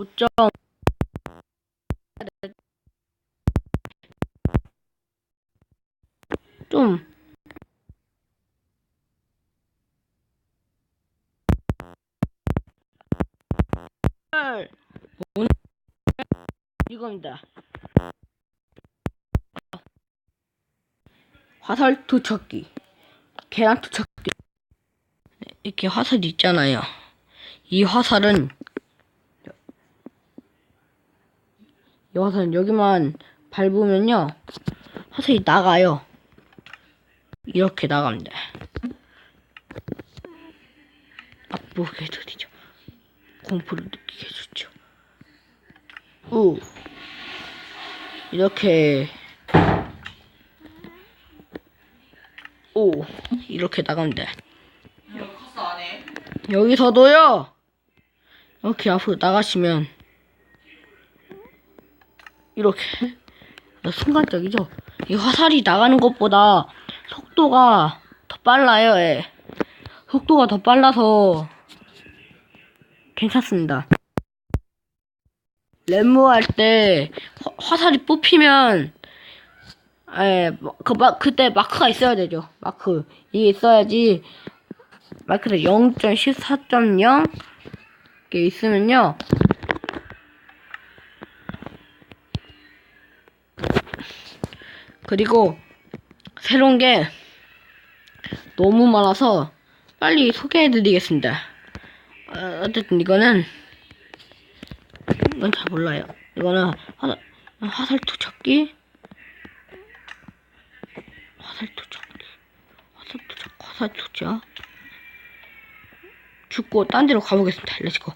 5점 좀 이겁니다. 화살 투척기, 계란 투척기. 네, 이렇게 화살이 있잖아요. 이 화살은 이 화살은 여기만 밟으면요 화살이 나가요. 이렇게 나갑니다. 앞보게 해드리죠. 공포를 느끼게 해주죠. 우 이렇게 오 이렇게 나갑니다. 여기서도요. 이렇게 앞으로 나가시면 이렇게 순간적이죠. 이 화살이 나가는 것보다 속도가 더 빨라요. 예. 속도가 더 빨라서 괜찮습니다. 램모 할 때 화살이 뽑히면 예, 그, 마, 그때 마크가 있어야 되죠. 마크. 이게 있어야지 마크를 0.14.0 이렇게 있으면요. 그리고 새로운 게 너무 많아서 빨리 소개해드리겠습니다. 어, 어쨌든 이거는 이건 잘 몰라요. 이거는 화살, 화살 투척기 화살 투척기 화살 투척 화살 투척 죽고 딴 데로 가보겠습니다. 렛츠고.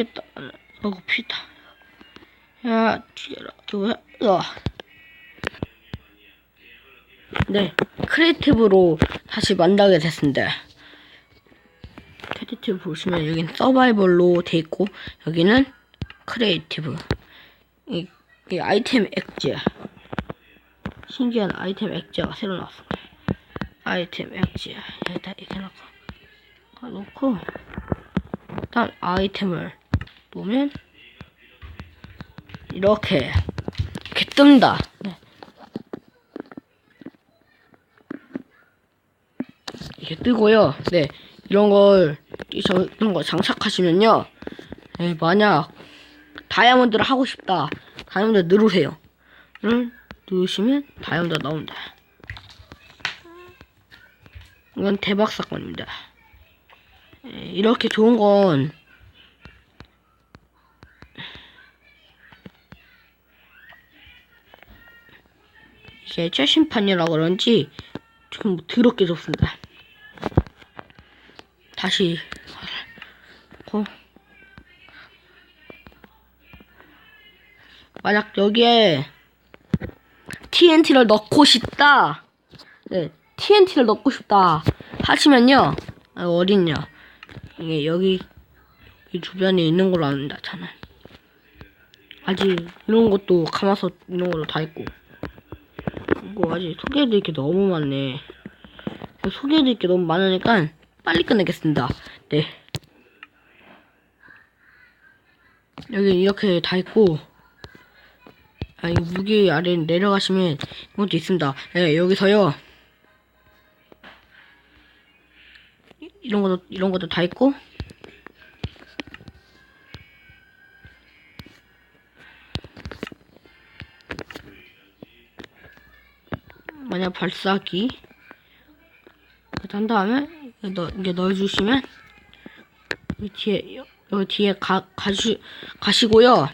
죽겠다. 어구 피다. 야 죽여라. 왜? 야. 네, 크리에이티브로 다시 만나게 됐습니다. 크리에이티브 보시면 여기는 서바이벌로 돼 있고 여기는 크리에이티브. 이, 이 아이템 액제. 신기한 아이템 액자가 새로 나왔습니다. 아이템 액자 여기다 이렇게 놓고 놓고 일단 아이템을 놓으면 이렇게 이렇게 뜬다. 네. 이렇게 뜨고요. 네 이런 걸 저- 이런 거 장착하시면요. 네, 만약 다이아몬드를 하고 싶다. 다이아몬드 누르세요. 를 누르시면 다이아몬드가 나온다. 이건 대박 사건입니다. 예, 이렇게 좋은 건 이게 최신판이라 그런지 지금 더럽게 좋습니다. 다시 어. 만약 여기에 TNT를 넣고 싶다. 네, TNT를 넣고 싶다. 하시면요. 아, 어딨냐. 이게 여기, 이 주변에 있는 걸로 압니다, 저는. 아직 이런 것도 감아서 이런 것도 다 있고. 아직 소개해드릴 게 너무 많네. 소개해드릴 게 너무 많으니까 빨리 끝내겠습니다. 네. 여기 이렇게 다 있고, 아, 이 무기 아래 내려가시면 이것도 있습니다. 네, 여기서요. 이- 이런 것도, 이런 것도 다 있고. 만약 발사기. 한 다음에, 넣, 이게 넣어주시면, 여기 뒤에, 여- 여기 뒤에 가, 가시, 가시고요.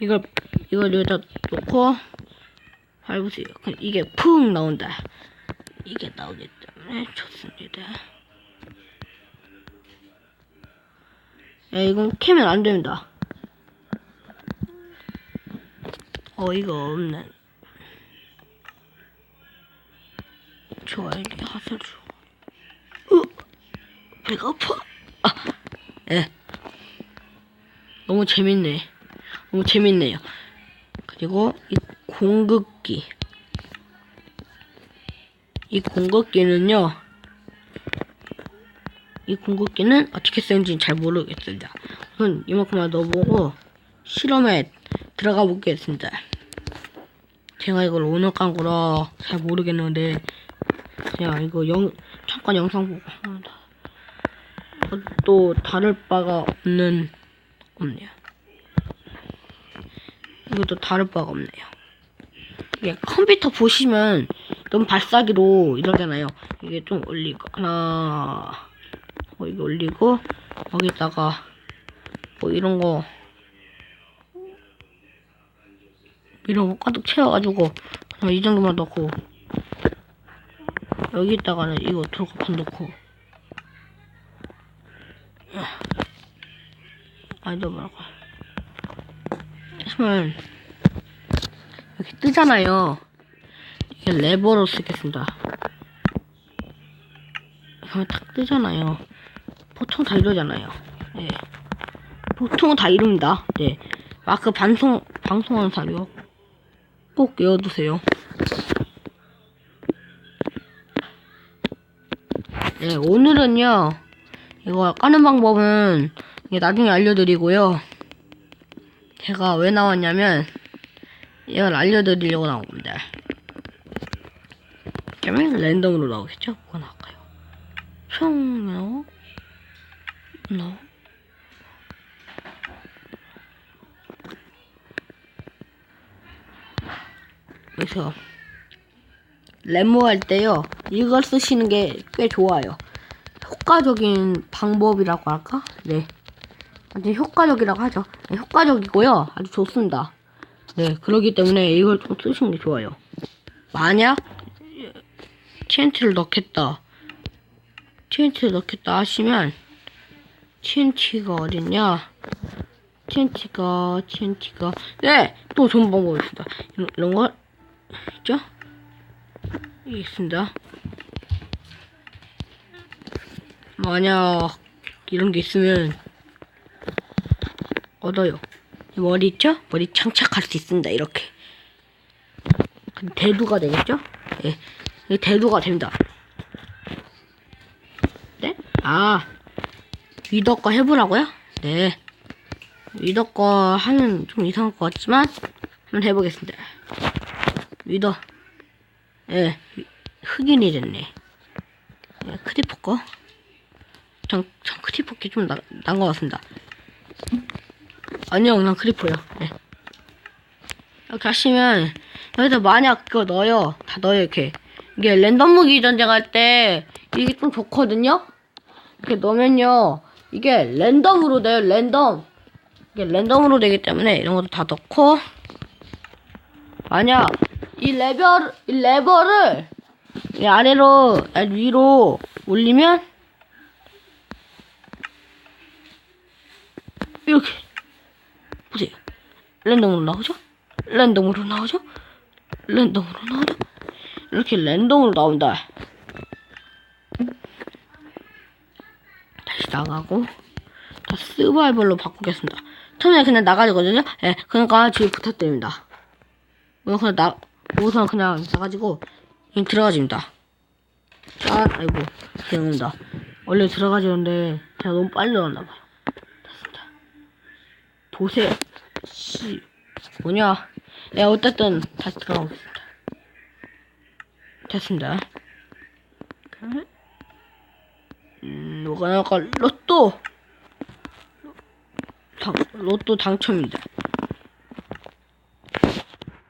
이걸 이걸 여기다 놓고 밟으세요. 그럼 이게 푹 나온다. 이게 나오기 때문에 좋습니다. 야, 이건 캐면 안 됩니다. 어이가 없네. 좋아, 이게 하슬 줘. 으, 배가 아파. 아, 예. 너무 재밌네. 너무 재밌네요. 그리고 이 공급기. 이이 공급기는요. 이 공급기는 어떻게 쓰는지 잘 모르겠습니다. 우선 이만큼만 넣어보고 실험에 들어가 보겠습니다. 제가 이걸 오늘 깐 거라 잘 모르겠는데 그냥 이거 영 잠깐 영상 보고. 어, 또 다를 바가 없는 없네요. 이것도 다를 바가 없네요. 이게 컴퓨터 보시면 너무 발사기로 이러잖아요. 이게 좀 올리고 하나 어, 이거 올리고 여기다가 뭐 이런 거 이런 거 가득 채워가지고 그냥 이 정도만 넣고 여기다가는 이거 돌고판 넣고. 아니다 뭐라고. 하면 이렇게 뜨잖아요. 이게 레버로 쓰겠습니다. 그러면 딱 뜨잖아요. 보통 다 이러잖아요. 네. 보통은 다 이릅니다. 네 마크 방송 방송하는 사람이요. 꼭 외워두세요 네 오늘은요 이거 까는 방법은 나중에 알려드리고요 제가 왜 나왔냐면 이걸 알려드리려고 나온 겁니다 그러면 랜덤으로 나오겠죠? 뭐가 나올까요? 총 나오? 나오? 그래서 랩모 할 때요 이걸 쓰시는 게 꽤 좋아요. 효과적인 방법이라고 할까? 네. 아주 효과적이라고 하죠. 네, 효과적이고요. 아주 좋습니다. 네 그러기 때문에 이걸 좀 쓰시는 게 좋아요. 만약 TNT를 넣겠다. TNT를 넣겠다 하시면 TNT가 어딨냐? TNT가 TNT가. 네 또 좋은 방법이 있습니다. 이런, 이런 거 있죠? 여기 있습니다. 만약 이런 게 있으면 얻어요. 이 머리 있죠? 머리 장착할 수 있습니다 이렇게. 그럼 대두가 되겠죠? 예, 이 대두가 됩니다. 네? 아 위더 거 해보라고요? 네. 위더 거 하면 좀 이상할 것 같지만 한번 해보겠습니다. 위더 예 흑인이 됐네. 예, 크리퍼 거 전, 전 크리퍼 게좀 난 것 같습니다. 아니요 그냥 크리퍼요. 네. 이렇게 하시면 여기다 만약 그거 넣어요. 다 넣어요 이렇게. 이게 랜덤 무기 전쟁할 때 이게 좀 좋거든요? 이렇게 넣으면요 이게 랜덤으로 돼요 랜덤. 이게 랜덤으로 되기 때문에 이런 것도 다 넣고. 만약 이 레벨 이 레버를 이 아래로 아니, 위로 올리면 이렇게. 보세요. 랜덤으로 나오죠? 랜덤으로 나오죠? 랜덤으로 나오죠? 이렇게 랜덤으로 나온다. 다시 나가고 다 서바이벌로 바꾸겠습니다. 처음에 그냥 나가지거든요? 예 그러니까 주의 부탁드립니다. 우선 나 우선 그냥 나가지고 들어가집니다. 짠 아이고 죄송합니다. 원래 들어가지는데 제가 너무 빨리 들어갔나봐요. 됐습니다. 보세요 씨 뭐냐. 예 어쨌든 다시 들어가겠습니다. 됐습니다. 음 뭐가 나올까? 로또! 당, 로또 당첨입니다.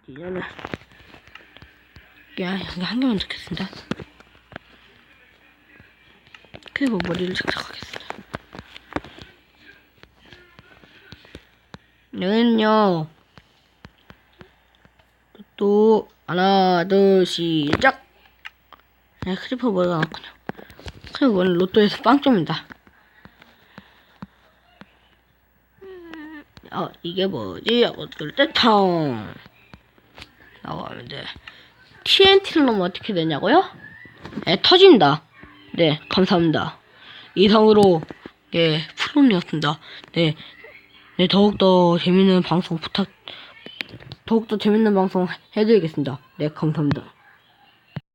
이제는 야 여기 한 개만 넣겠습니다. 그리고 머리를 장착하겠습니다. 여기는요. 또 하나 둘 시작. 네 크리퍼 머리가 나왔군요. 그리고 오늘 로또에서 빵점입니다. 어 이게 뭐지? 하고 뜰때 탕 나가면 돼 TNT를 넣으면 어떻게 되냐고요? 네 터진다. 네 감사합니다. 이상으로 예 프론이었습니다. 네, 네 더욱더 재밌는 방송 부탁 더욱더 재밌는 방송 해드리겠습니다. 네 감사합니다